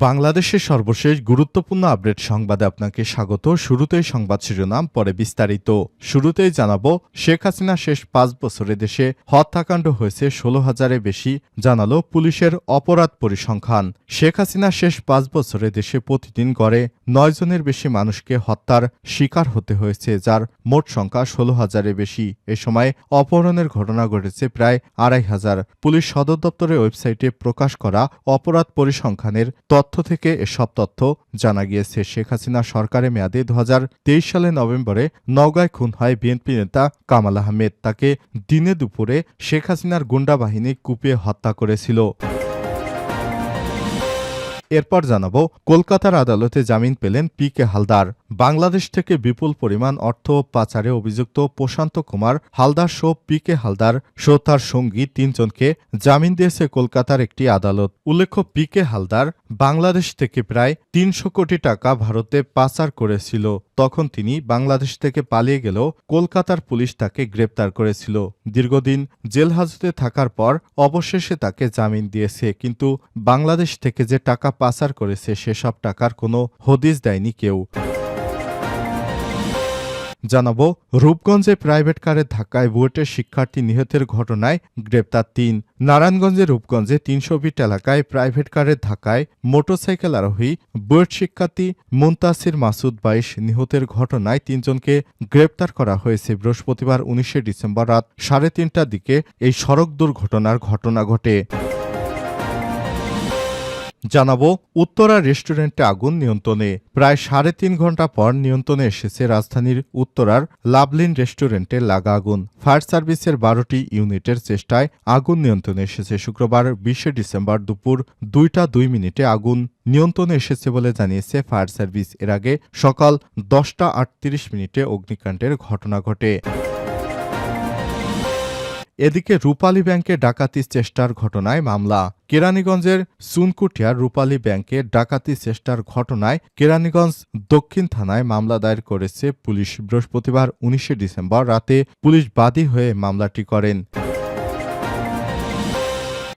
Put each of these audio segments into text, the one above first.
বাংলাদেশের সর্বশেষ গুরুত্বপূর্ণ আপডেট সংবাদে আপনাকে স্বাগত। শুরুতেই সংবাদ শিরোনাম, পরে বিস্তারিত। শুরুতেই জানাব, শেখ হাসিনা শেষ পাঁচ বছরে দেশে হত্যাকাণ্ড হয়েছে, ষোলো হাজারে বেশি, জানালো পুলিশের অপরাধ পরিসংখ্যান। শেখ হাসিনা শেষ পাঁচ বছরে দেশে প্রতিদিন গড়ে নয় জনের বেশি মানুষকে হত্যার শিকার হতে হয়েছে, যার মোট সংখ্যা ষোলো হাজারে বেশি। এ সময় অপহরণের ঘটনা ঘটেছে প্রায় আড়াই হাজার। পুলিশ সদর দপ্তরের ওয়েবসাইটে প্রকাশ করা অপরাধ পরিসংখ্যানের থেকে এসব তথ্য জানা গিয়েছে। শেখ হাসিনা সরকারের মেয়াদে দু হাজার তেইশ সালে নভেম্বরে নওগাঁয় খুন হয় বিএনপি নেতা কামাল আহমেদ। তাকে দিনে দুপুরে শেখ হাসিনার গুন্ডা বাহিনী কুপিয়ে হত্যা করেছিল। এরপর জানাব, কলকাতার আদালতে জামিন পেলেন পি কে হালদার। বাংলাদেশ থেকে বিপুল পরিমাণ অর্থ পাচারে অভিযুক্ত প্রশান্ত কুমার হালদার সহ পি কে হালদার সহ তার সঙ্গী তিনজনকে জামিন দিয়েছে কলকাতার একটি আদালত। উল্লেখ্য, পি কে হালদার বাংলাদেশ থেকে প্রায় তিনশো কোটি টাকা ভারতে পাচার করেছিল। তখন তিনি বাংলাদেশ থেকে পালিয়ে গেলেও কলকাতার পুলিশ তাকে গ্রেপ্তার করেছিল। দীর্ঘদিন জেল হাজতে থাকার পর অবশেষে তাকে জামিন দিয়েছে, কিন্তু বাংলাদেশ থেকে যে টাকা পাচার করেছে সেসব টাকার কোনো হদিস দেয়নি কেউ। জানাব, রূপগঞ্জে প্রাইভেট কারের ধাক্কায় বুয়েটের শিক্ষার্থী নিহতের ঘটনায় গ্রেপ্তার তিন। নারায়ণগঞ্জের রূপগঞ্জে তিনশো ফিট এলাকায় প্রাইভেট কারের ধাক্কায় মোটরসাইকেল আরোহী বুয়েট শিক্ষার্থী মুন্তাসির মাসুদ বাইশ নিহতের ঘটনায় তিনজনকে গ্রেপ্তার করা হয়েছে বৃহস্পতিবার উনিশে ডিসেম্বর রাত সাড়ে তিনটার দিকে এই সড়ক দুর্ঘটনার ঘটনা ঘটে। জানাব, উত্তরা রেস্টুরেন্টে আগুন নিয়ন্ত্রণে। প্রায় সাড়ে তিন ঘণ্টা পর নিয়ন্ত্রণে এসেছে রাজধানীর উত্তরার লাভলিন রেস্টুরেন্টে লাগা আগুন। ফায়ার সার্ভিসের বারোটি ইউনিটের চেষ্টায় আগুন নিয়ন্ত্রণে এসেছে। শুক্রবার বিশে ডিসেম্বর দুপুর দুইটা দুই মিনিটে আগুন নিয়ন্ত্রণে এসেছে বলে জানিয়েছে ফায়ার সার্ভিস। এর আগে সকাল দশটা আটত্রিশ মিনিটে অগ্নিকাণ্ডের ঘটনা ঘটে। এদিকে রূপালী ব্যাংকে ডাকাতির চেষ্টার ঘটনায় মামলা। কেরানীগঞ্জের সুনকুটিয়ার রূপালী ব্যাংকে ডাকাতি চেষ্টার ঘটনায় কেরানীগঞ্জ দক্ষিণ থানায় মামলা দায়ের করেছে পুলিশ। বৃহস্পতিবার উনিশে ডিসেম্বর রাতে পুলিশ বাদী হয়ে মামলাটি করেন।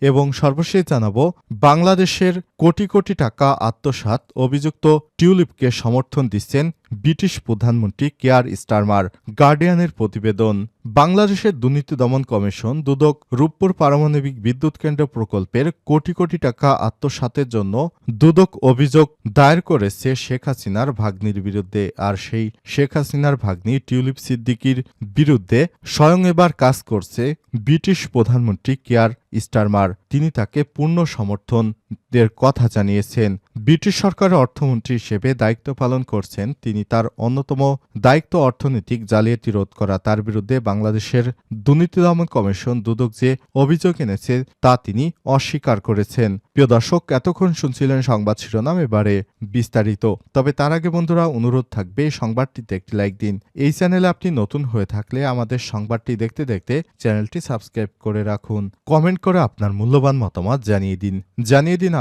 এবং সর্বশেষ জানাব, বাংলাদেশের কোটি কোটি টাকা আত্মসাৎ, অভিযুক্ত টিউলিপকে সমর্থন দিচ্ছেন ব্রিটিশ প্রধানমন্ত্রী কেয়ার স্টারমার। গার্ডিয়ানের প্রতিবেদন, বাংলাদেশের দুর্নীতি দমন কমিশন দুদক রূপপুর পারমাণবিক বিদ্যুৎ কেন্দ্র প্রকল্পের কোটি কোটি টাকা আত্মসাতের জন্য দুদক অভিযোগ দায়ের করেছে শেখ হাসিনার ভাগ্নির বিরুদ্ধে। আর সেই শেখ হাসিনার ভাগ্নি টিউলিপ সিদ্দিকির বিরুদ্ধে স্বয়ং এবার কাজ করছে ব্রিটিশ প্রধানমন্ত্রী কেয়ার স্টারমার। তিনি তাকে পূর্ণ সমর্থন দের কথা জানিয়েছেন। ব্রিটিশ সরকারের অর্থমন্ত্রী হিসেবে দায়িত্ব পালন করছেন তিনি। তার অন্যতম দায়িত্ব অর্থনৈতিক জালিয়াতি রোধ করা। তার বিরুদ্ধে বাংলাদেশের দুর্নীতি দমন কমিশন দুদক যে অভিযোগ এনেছে তা তিনি অস্বীকার করেছেন। প্রিয় দর্শক, এতক্ষণ শুনছিলেন সংবাদ শিরোনাম, এবারে বিস্তারিত। তবে তার আগে বন্ধুরা, অনুরোধ থাকবে সংবাদটিতে একটি লাইক দিন। এই চ্যানেলে আপনি নতুন হয়ে থাকলে আমাদের সংবাদটি দেখতে দেখতে চ্যানেলটি সাবস্ক্রাইব করে রাখুন। কমেন্ট করে আপনার মূল্যবান মতামত জানিয়ে দিন। জানিয়ে দিন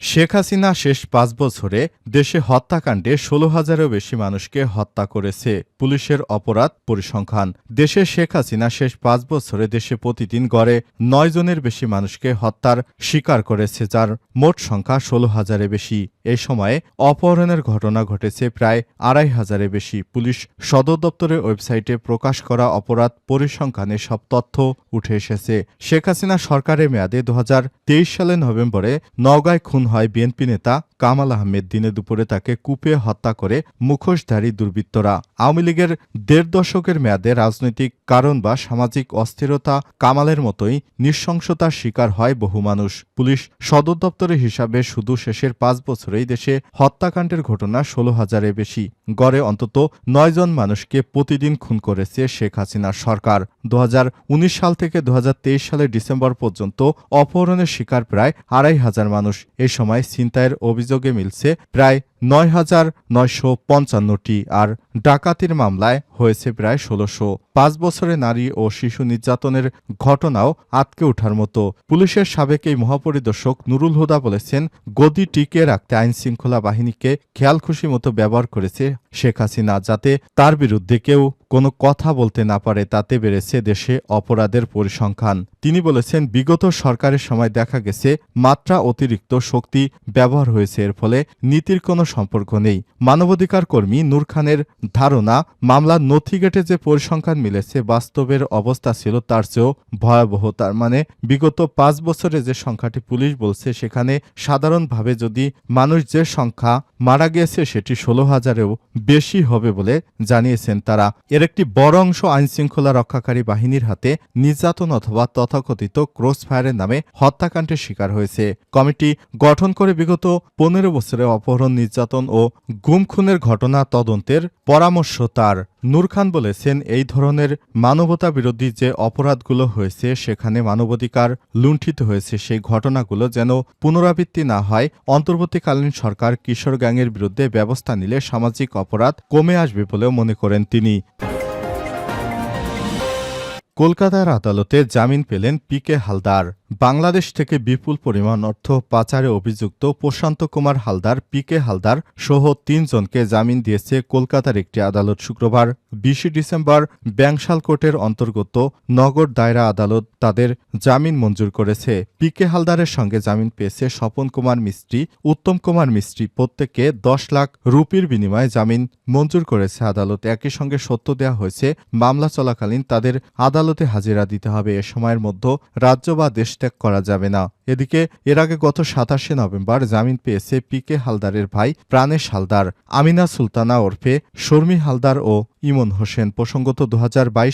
শেখ হাসিনা শেষ পাঁচ বছরে দেশে হত্যাকাণ্ডে ষোলো হাজারেরও বেশি মানুষকে হত্যা করেছে। পুলিশের অপরাধ পরিসংখ্যান। দেশে শেখ হাসিনা শেষ পাঁচ বছরে দেশে প্রতিদিন গড়ে নয় জনের বেশি মানুষকে হত্যার শিকার করেছে, যার মোট সংখ্যা ষোলো হাজারে বেশি। এ সময়ে অপহরণের ঘটনা ঘটেছে প্রায় আড়াই হাজারে বেশি। পুলিশ সদর দপ্তরের ওয়েবসাইটে প্রকাশ করা অপরাধ পরিসংখ্যানে সব তথ্য উঠে এসেছে। শেখ হাসিনা সরকারের মেয়াদে দু সালে নভেম্বরে নওগাঁয় খুন হয় বিএনপি নেতা কামাল আহমেদ দিনে দুপুরে তাকে কুপে হত্যা করে মুখোশধারী দুর্বৃত্তরা। আওয়ামী লীগের দেড় দশকের মেয়াদে রাজনৈতিক কারণ বা সামাজিক অস্থিরতা কামালের মতোই নৃশংসতার শিকার হয় বহু মানুষ। পুলিশ সদর দপ্তরের হিসাবে শুধু শেষের পাঁচ বছরেই দেশে হত্যাকাণ্ডের ঘটনা ষোলো হাজারের বেশি। গড়ে অন্তত নয় জন মানুষকে প্রতিদিন খুন করেছে শেখ হাসিনার সরকার। দু হাজার উনিশ সাল থেকে দু হাজার তেইশ সালের ডিসেম্বর পর্যন্ত অপহরণের শিকার প্রায় আড়াই হাজার মানুষ। এ সময় ছিনতাইয়ের অভিযোগে মিলছে প্রায় নয় হাজার নয়শো পঞ্চান্নটি আর ডাকাতির মামলায় হয়েছে প্রায় ষোলোশো। পাঁচ বছরে নারী ও শিশু নির্যাতনের ঘটনাও আটকে ওঠার মতো। পুলিশের সাবেক এই মহাপরিদর্শক নুরুল হুদা বলেছেন, গদি টিকে রাখতে আইন শৃঙ্খলা বাহিনীকে খেয়াল খুশি মতো ব্যবহার করেছে শেখ হাসিনা, যাতে তার বিরুদ্ধে কেউ কোনো কথা বলতে না পারে, তাতে বেড়েছে দেশে অপরাধের পরিসংখ্যান। তিনি বলেছেন, বিগত সরকারের সময় দেখা গেছে, মাত্রা অতিরিক্ত শক্তি ব্যবহার হয়েছে। এর ফলে নীতির কোনো সম্পর্ক নেই। মানবাধিকার কর্মী নূর খানের ধারণা মামলার নথি গেটে যে পরিসংখ্যান মিলেছে, বাস্তবের অবস্থা ছিল তার চেয়েও ভয়াবহ। তার মানে বিগত পাঁচ বছরে যে সংখ্যাটি পুলিশ বলছে, সেখানে সাধারণভাবে যদি মানুষ যে সংখ্যা মারা গিয়েছে সেটি ষোলো হাজারেও বেশি হবে বলে জানিয়েছেন তারা। এর একটি বড় অংশ আইনশৃঙ্খলা রক্ষাকারী বাহিনীর হাতে নির্যাতন অথবা তথাকথিত ক্রস ফায়ারের নামে হত্যাকাণ্ডের শিকার হয়েছে। কমিটি গঠন করে বিগত পনেরো বছরে অপহরণ, নির্যাতন ও গুম খুনের ঘটনা তদন্তের পরামর্শ তার। নূর খান বলেছেন, এই ধরনের মানবতা বিরোধী যে অপরাধগুলো হয়েছে, সেখানে মানবাধিকার লুণ্ঠিত হয়েছে। সেই ঘটনাগুলো যেন পুনরাবৃত্তি না হয়, অন্তর্বর্তীকালীন সরকার কিশোর গ্যাংয়ের বিরুদ্ধে ব্যবস্থা নিলে সামাজিক অপরাধ কমে আসবে বলেও মনে করেন তিনি। কলকাতার আদালতে জামিন পেলেন পি কে হালদার। বাংলাদেশ থেকে বিপুল পরিমাণ অর্থ পাচারে অভিযুক্ত প্রশান্ত কুমার হালদার, পি কে হালদার সহ তিনজনকে জামিন দিয়েছে কলকাতার একটি আদালত শুক্রবার। বিশে ডিসেম্বর ব্যাংশাল কোর্টের অন্তর্গত নগর দায়রা আদালত তাদের জামিন মঞ্জুর করেছে। পি কে হালদারের সঙ্গে জামিন পেয়েছে স্বপন কুমার মিস্ত্রি, উত্তম কুমার মিস্ত্রি প্রত্যেককে দশ লাখ রুপির বিনিময়ে জামিন মঞ্জুর করেছে আদালত। একই সঙ্গে সত্য দেয়া হয়েছে, মামলা চলাকালীন তাদের আদালতে হাজিরা দিতে হবে। এ সময়ের মধ্যে রাজ্য বা দেশ ত্যাগ করা যাবে না। এদিকে, এর আগে গত সাতাশে নভেম্বর জামিন পেয়েছে পি কে হালদারের ভাই প্রাণেশ হালদার, আমিনা সুলতানা ওরফে শর্মী হালদার ও ইমন হোসেন। প্রসঙ্গত দু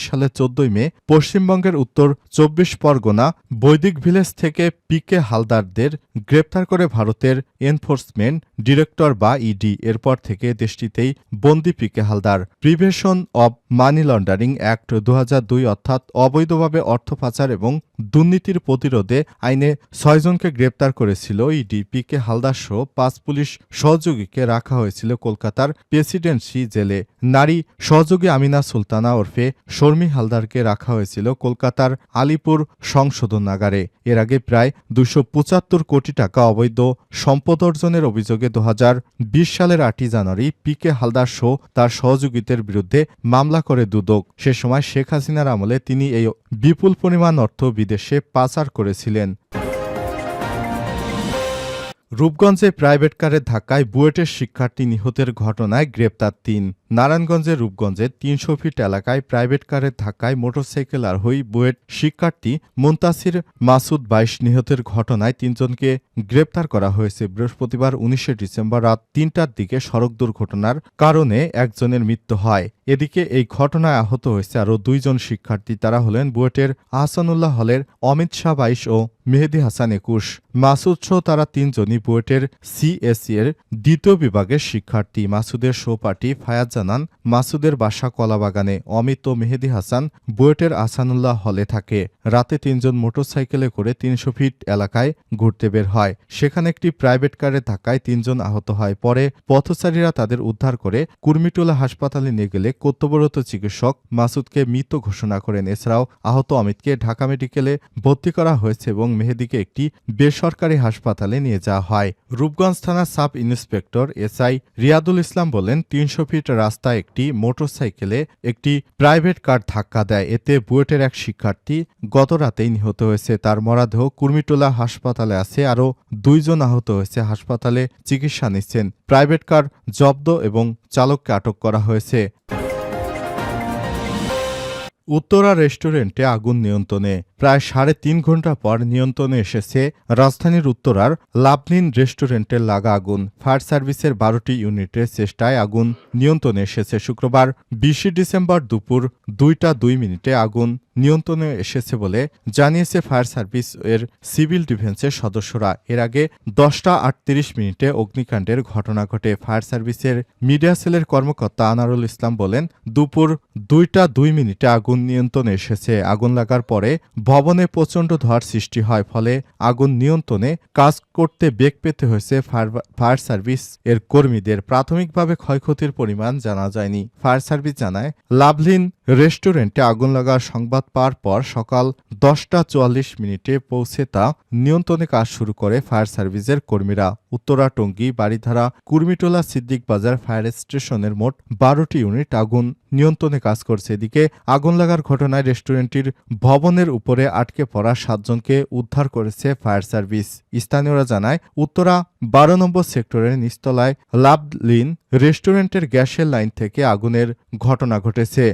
সালের চোদ্দই মে, পশ্চিমবঙ্গের উত্তর চব্বিশ পরগনা বৈদিক ভিলেজ থেকে পি কে হালদারদের গ্রেপ্তার করে ভারতের এনফোর্সমেন্ট ডিরেক্টর বা ইডি। এরপর থেকে দেশটিতেই বন্দি P K Haldar. Prevention of money laundering act দু হাজার দুই অর্থাৎ অবৈধভাবে অর্থ পাচার এবং দুর্নীতির প্রতিরোধে আইনে ছয়জনকে গ্রেপ্তার করেছিল ইডি পি কে হালদার সহ পাঁচ পুলিশ সহযোগীকে রাখা হয়েছিল কলকাতার প্রেসিডেন্সি জেলে। নারী সহযোগী আমিনা সুলতানা ওরফে শর্মী হালদারকে রাখা হয়েছিল কলকাতার আলিপুর সংশোধনাগারে এর আগে প্রায় দুশো কোটি টাকা অবৈধ সম্পদ অর্জনের অভিযোগে দু হাজার বিশ সালের আটই জানুয়ারি পি কে হালদার সহ তার সহযোগীদের বিরুদ্ধে মামলা করে দুদক। সে সময় শেখ হাসিনার আমলে তিনি এই বিপুল পরিমাণ অর্থ বিদেশে পাচার করেছিলেন। রূপগঞ্জে প্রাইভেট কারের ধাক্কায় বুয়েটের শিক্ষার্থী নিহতের ঘটনায় গ্রেপ্তার তিন। নারায়ণগঞ্জের রূপগঞ্জের তিনশো ফিট এলাকায় প্রাইভেট কারের ধাক্কায় মোটরসাইকেল আরোহী বুয়েট শিক্ষার্থী মুন্তাসির মাসুদ বাইশ নিহতের ঘটনায় তিনজনকে গ্রেপ্তার করা হয়েছে। বৃহস্পতিবার উনিশে ডিসেম্বর রাত তিনটার দিকে সড়ক দুর্ঘটনার কারণে একজনের মৃত্যু হয়। এদিকে এই ঘটনায় আহত হয়েছে আরও দুইজন শিক্ষার্থী। তারা হলেন বুয়েটের আহসানুল্লাহ হলের অমিত শাহ বাইশ ও মেহেদি হাসান একুশ। মাসুদ সহ তারা তিনজনই বুয়েটের সিএসসি এর দ্বিতীয় বিভাগের শিক্ষার্থী। মাসুদের সহপাঠী ফায়াজ জানান, মাসুদের বাসা কলাবাগানে অমিত ও মেহেদি হাসান বুয়েটের আসানুল্লাহ হলে থাকে। রাতে তিনজন মোটরসাইকেলে করে তিনশো ফিট এলাকায় ঘুরতে বের হয়। সেখানে একটি প্রাইভেট কারে ধাক্কায় তিনজন আহত হয়। পরে পথচারীরা তাদের উদ্ধার করে কুর্মিটোলা হাসপাতালে নিয়ে গেলে কর্তব্যরত চিকিৎসক মাসুদকে মৃত ঘোষণা করেন। এছাড়াও আহত অমিতকে ঢাকা মেডিকেলে ভর্তি করা হয়েছে এবং মেহেদিকে একটি বেসরকারি হাসপাতালে নিয়ে যাওয়া হয়। রূপগঞ্জ থানার sub inspector SI Riadul Islam বলেন, তিনশো ফিট রাস্তায় একটি মোটরসাইকেলে একটি প্রাইভেট কার ধাক্কা দেয়। এতে বুয়েটের এক শিক্ষার্থী গত রাতেই নিহত হয়েছে। তার মরাদেহ কুর্মিটোলা হাসপাতালে আছে। আরও দুইজন আহত হয়েছে। হাসপাতালে চিকিৎসা নিচ্ছেন। প্রাইভেট কার জব্দ এবং চালককে আটক করা হয়েছে। উত্তরা রেস্টুরেন্টে আগুন নিয়ন্ত্রণে। প্রায় সাড়ে তিন ঘণ্টা পর নিয়ন্ত্রণে এসেছে রাজধানীর উত্তরার লাভনিন রেস্টুরেন্টের লাগা আগুন। ফায়ার সার্ভিসের বারোটি ইউনিটের চেষ্টায় আগুন নিয়ন্ত্রণে এসেছে শুক্রবার, বিশে ডিসেম্বর দুপুর দুইটা দুই মিনিটে আগুন। নিয়ন্ত্রণে এসেছে বলে জানিয়েছে ফায়ার সার্ভিস এর সিভিল ডিফেন্সের সদস্যরা। এর আগে দশটা আটত্রিশ মিনিটে অগ্নিকাণ্ডের ঘটনা ঘটে। ফায়ার সার্ভিসের মিডিয়া সেলের কর্মকর্তা আনারুল ইসলাম বলেন, দুপুর দুইটা দুই মিনিটে আগুন নিয়ন্ত্রণে এসেছে। আগুন লাগার পরে ভবনে প্রচণ্ড ধোঁয়ার সৃষ্টি হয়, ফলে আগুন নিয়ন্ত্রণে কাজ করতে বেগ পেতে হয়েছে ফায়ার সার্ভিস এর কর্মীদের। প্রাথমিকভাবে ক্ষয়ক্ষতির পরিমাণ জানা যায়নি। ফায়ার সার্ভিস জানায়, লাভলিন রেস্টুরেন্টে আগুন লাগার সংবাদ পাওয়ার পর সকাল দশটা চুয়াল্লিশ মিনিটে পৌঁছে তা নিয়ন্ত্রণে কাজ শুরু করে ফায়ার সার্ভিসের কর্মীরা। উত্তরা টঙ্গী বাড়িধারা কুর্মিটোলা, সিদ্দিক বাজার ফায়ার স্টেশনের মোট বারোটি ইউনিট আগুন নিয়ন্ত্রণে কাজ করছে। এদিকে আগুন লাগার ঘটনায় রেস্টুরেন্টটির ভবনের উপরে আটকে পড়া সাতজনকে উদ্ধার করেছে ফায়ার সার্ভিস। স্থানীয়রা জানায়, উত্তরা বারো নম্বর সেক্টরের নিচতলায় লাভলিন রেস্টুরেন্টের গ্যাসের লাইন থেকে আগুনের ঘটনা ঘটেছে।